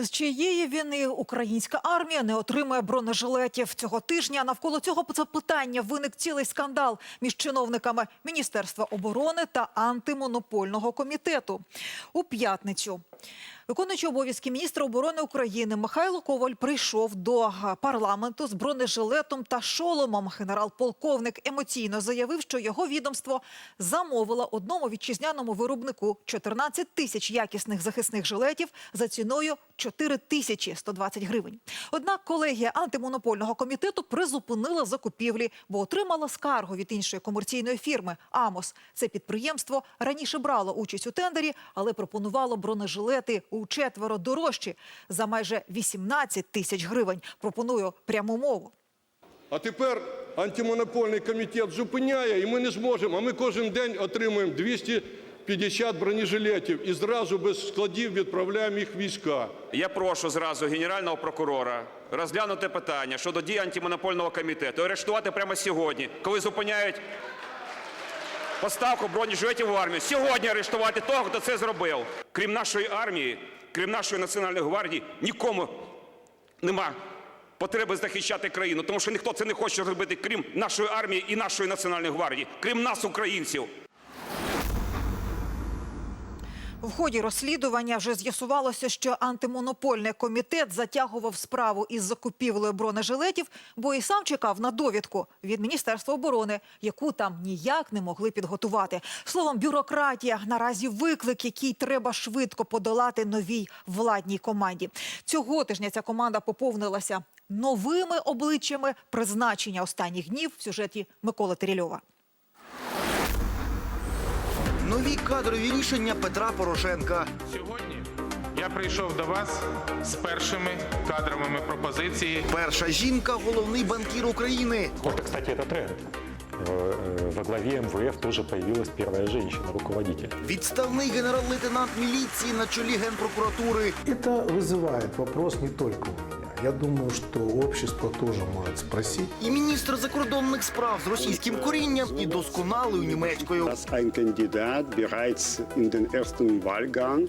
З чиєї війни українська армія не отримує бронежилетів цього тижня? Навколо цього питання виник цілий скандал між чиновниками Міністерства оборони та антимонопольного комітету. У п'ятницю виконуючий обов'язки міністра оборони України Михайло Коваль прийшов до парламенту з бронежилетом та шоломом. Генерал-полковник емоційно заявив, що його відомство замовило одному вітчизняному виробнику 14 тисяч якісних захисних жилетів за ціною 4 тисячі 120 гривень. Однак колегія антимонопольного комітету призупинила закупівлі, бо отримала скаргу від іншої комерційної фірми «Амос». Це підприємство раніше брало участь у тендері, але пропонувало бронежилети у четверо дорожчі за майже 18 тисяч гривень. Пропоную пряму мову. А тепер антимонопольний комітет зупиняє, і ми не зможемо. А ми кожен день отримуємо 250 бронежилетів і зразу без складів відправляємо їх війська. Я прошу зразу генерального прокурора розглянути питання щодо дій антимонопольного комітету, і арештувати прямо сьогодні, коли зупиняють поставку бронежилетів в армію. Сьогодні арештувати того, хто це зробив. Крім нашої армії, крім нашої національної гвардії, нікому нема потреби захищати країну, тому що ніхто це не хоче зробити, крім нашої армії і нашої національної гвардії, крім нас, українців. В ході розслідування вже з'ясувалося, що антимонопольний комітет затягував справу із закупівлею бронежилетів, бо і сам чекав на довідку від Міністерства оборони, яку там ніяк не могли підготувати. Словом, бюрократія наразі виклик, який треба швидко подолати новій владній команді. Цього тижня ця команда поповнилася новими обличчями призначення останніх днів в сюжеті Миколи Терільова. Нові кадрові рішення Петра Порошенка. Сьогодні я прийшов до вас з першими кадровими пропозиціями. Перша жінка головний банкір України. Вот, кстати, это тренд. Э, э, Во главе МВФ тоже появилась первая женщина-руководитель. Відставний генерал-лейтенант міліції на чолі генпрокуратури. Это вызывает вопрос не только у меня. я думаю, что общество тоже может спросить. І міністр закордонних справ з російським корінням і досконалою німецькою. dass ein Kandidat bereits in den ersten Wahlgang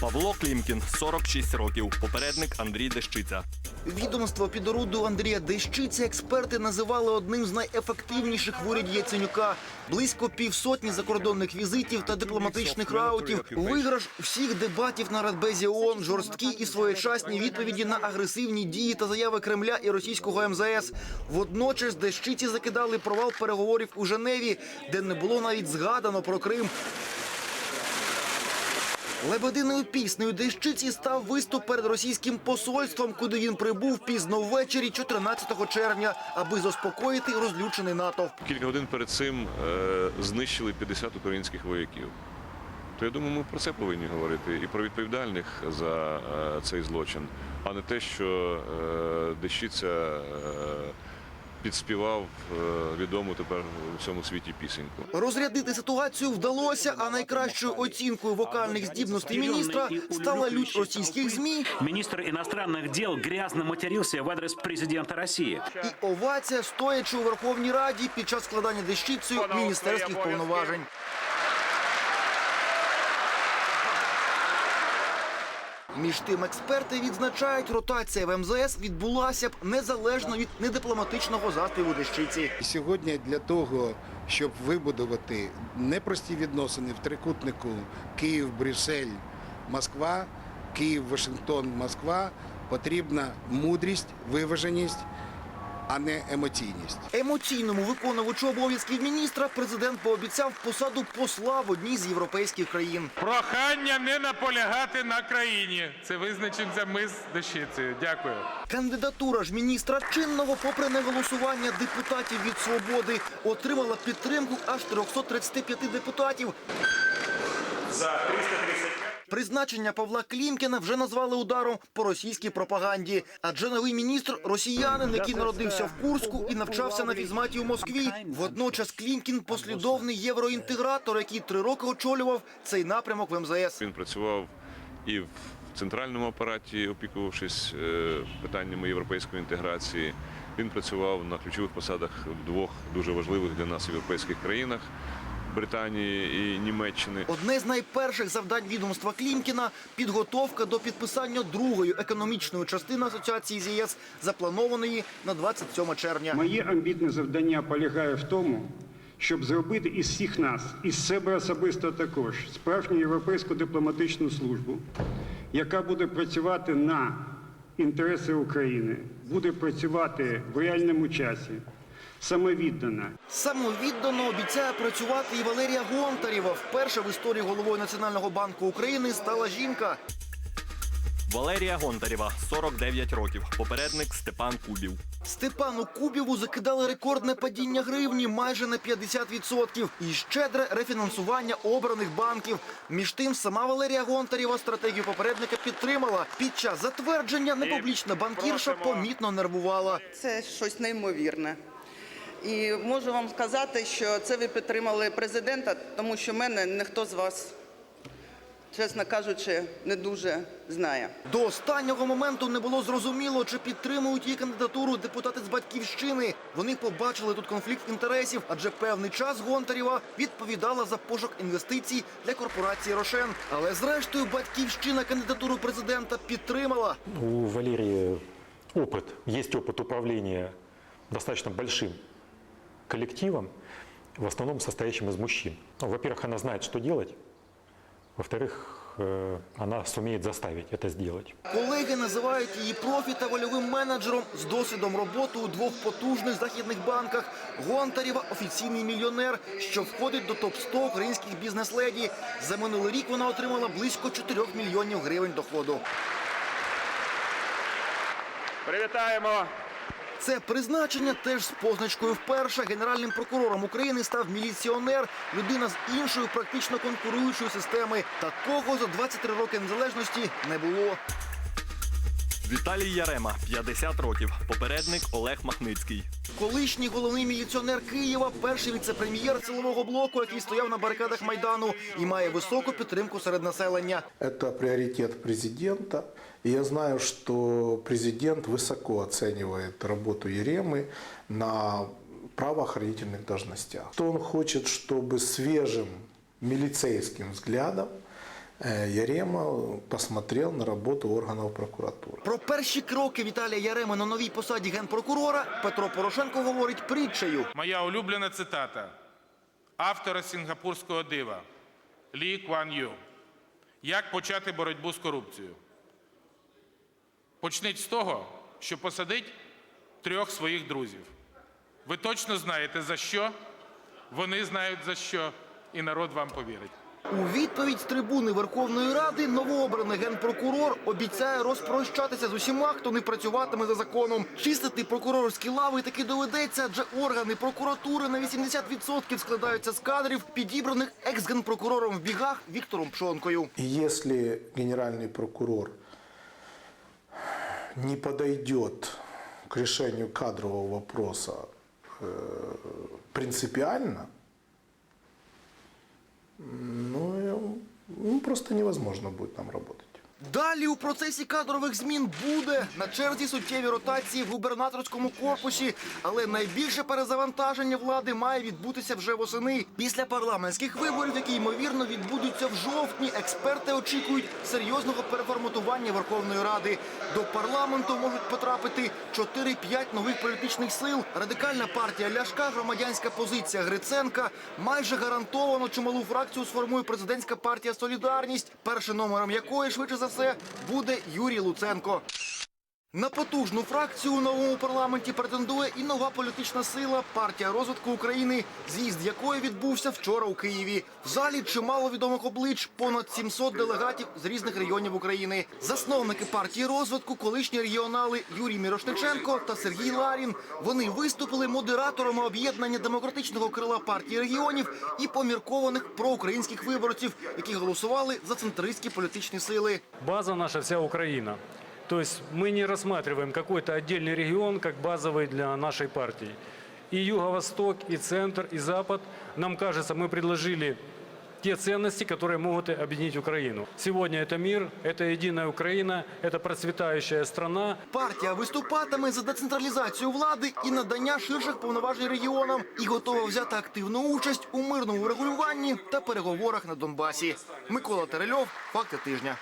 Павло Клімкін, 46 років, попередник Андрій Дещиця. Відомство під оруду Андрія Дещиці експерти називали одним з найефективніших в уряді Яценюка. Близько півсотні закордонних візитів та дипломатичних раутів. Виграш всіх дебатів на Радбезі ООН, жорсткі і своєчасні відповіді на агресивні дії та заяви Кремля і російського МЗС. Водночас Дещиці закидали провал переговорів у Женеві, де не було навіть згадано про Крим. Лебединою піснею Дещиці став виступ перед російським посольством, куди він прибув пізно ввечері 14 червня, аби заспокоїти розлючений натовп. Кілька годин перед цим е, знищили 50 українських вояків. То я думаю, ми про це повинні говорити і про відповідальних за е, цей злочин, а не те, що е, Дещиця е, підспівав е, відому тепер у всьому світі пісеньку. Розрядити ситуацію вдалося, а найкращою оцінкою вокальних здібностей міністра стала лють російських змі Міністр іностранних діл грязно матерився в адрес президента Росії. і овація, стоячи у Верховній Раді під час складання дещицею міністерських повноважень. Між тим, експерти відзначають, ротація в МЗС відбулася б незалежно від недипломатичного заспіву дещиці. Сьогодні для того, щоб вибудувати непрості відносини в трикутнику Київ, Брюссель, Москва, Київ, Вашингтон, Москва, потрібна мудрість, виваженість, а не емоційність. Емоційному виконувачу обов'язків міністра президент пообіцяв посаду посла в одній з європейських країн. Прохання не наполягати на країні. Це визначимося ми з Дещицею. Дякую. Кандидатура ж міністра чинного, попри неголосування депутатів від свободи, отримала підтримку аж 335 депутатів. За 335 Призначення Павла Клімкіна вже назвали ударом по російській пропаганді. Адже новий міністр росіянин, який народився в Курську і навчався на фізматі у Москві. Водночас Клімкін послідовний євроінтегратор, який три роки очолював цей напрямок в МЗС. Він працював і в центральному апараті, опікувавшись е, питаннями європейської інтеграції. Він працював на ключових посадах в двох дуже важливих для нас європейських країнах. Британії і Німеччини. Одне з найперших завдань відомства Клімкіна – підготовка до підписання другої економічної частини асоціації з ЄС, запланованої на 27 червня. Моє амбітне завдання полягає в тому, щоб зробити із всіх нас, із себе особисто також, справжню європейську дипломатичну службу, яка буде працювати на інтереси України, буде працювати в реальному часі, самовіддана, Самовіддано обіцяє працювати і Валерія Гонтарєва. Вперше в історії головою Національного банку України стала жінка. Валерія Гонтарєва, 49 років. Попередник Степан Кубів. Степану Кубіву закидали рекордне падіння гривні майже на 50% і щедре рефінансування обраних банків. Між тим, сама Валерія Гонтарєва стратегію попередника підтримала. Під час затвердження непублічна банкірша помітно нервувала. Це щось неймовірне. І можу вам сказати, що це ви підтримали президента, тому що мене ніхто з вас, чесно кажучи, не дуже знає. До останнього моменту не було зрозуміло, чи підтримують її кандидатуру депутати з батьківщини. Вони побачили тут конфлікт інтересів, адже певний час Гонтарєва відповідала за пошук інвестицій для корпорації Рошен. Але зрештою батьківщина кандидатуру президента підтримала. У Валерии опыт, есть опыт управления достаточно большим коллективом, в основном состоящим из мужчин. Ну, Во-первых, она знает, что делать. Во-вторых, э, она сумеет заставить это сделать. Колеги називають її профі та вольовим менеджером з досвідом роботи у двох потужних західних банках. Гонтарєва – офіційний мільйонер, що входить до топ-100 українських бізнес-леді. За минулий рік вона отримала близько 4 мільйонів гривень доходу. Привітаємо це призначення теж з позначкою вперше. Генеральним прокурором України став міліціонер, людина з іншої практично конкуруючої системи. Такого за 23 роки незалежності не було. Віталій Ярема, 50 років. Попередник Олег Махницький. Колишній головний міліціонер Києва, перший віце-прем'єр силового блоку, який стояв на барикадах Майдану і має високу підтримку серед населення. Это приоритет президента. И я знаю, что президент высоко оценивает работу Еремы на правоохранительных должностях. Что он хочет, чтобы свежим милицейским взглядом э, Ярема посмотрел на работу органов прокуратуры. Про перші кроки Віталія Яреми на новій посаді генпрокурора Петро Порошенко говорить притчею. Моя улюблена цитата автора сінгапурського дива Лі Кван Ю. Як почати боротьбу з корупцією? Почніть з того, що посадить трьох своїх друзів. Ви точно знаєте за що, вони знають за що, і народ вам повірить. У відповідь з трибуни Верховної Ради новообраний генпрокурор обіцяє розпрощатися з усіма, хто не працюватиме за законом. Чистити прокурорські лави таки доведеться, адже органи прокуратури на 80% складаються з кадрів, підібраних екс-генпрокурором в бігах Віктором Пшонкою. И если генеральный прокурор не подойдет к решению кадрового вопроса э, принципиально, ну, ну, просто невозможно будет там работать. Далі у процесі кадрових змін буде на черзі суттєві ротації в губернаторському корпусі, але найбільше перезавантаження влади має відбутися вже восени. Після парламентських виборів, які ймовірно відбудуться в жовтні, експерти очікують серйозного переформатування Верховної Ради. До парламенту можуть потрапити 4-5 нових політичних сил. Радикальна партія Ляшка, громадянська позиція Гриценка. Майже гарантовано чималу фракцію сформує президентська партія Солідарність, першим номером якої швидше за все буде Юрій Луценко. На потужну фракцію у новому парламенті претендує і нова політична сила партія розвитку України, з'їзд якої відбувся вчора у Києві. В залі чимало відомих облич, понад 700 делегатів з різних регіонів України. Засновники партії розвитку, колишні регіонали Юрій Мірошниченко та Сергій Ларін. Вони виступили модераторами об'єднання демократичного крила партії регіонів і поміркованих проукраїнських виборців, які голосували за центристські політичні сили. База наша вся Украина. То есть мы не рассматриваем какой-то отдельный регион как базовый для нашей партии. И Юго-Восток, и Центр, и Запад. Нам кажется, мы предложили те ценности, которые могут объединить Украину. Сегодня это мир, это единая Украина, это процветающая страна. Партія виступатиме за децентралізацію влади і надання ширших повноважень регіонам і готова взяти активну участь у мирному врегулюванні та переговорах на Донбасі. Микола Терельов, факти тижня.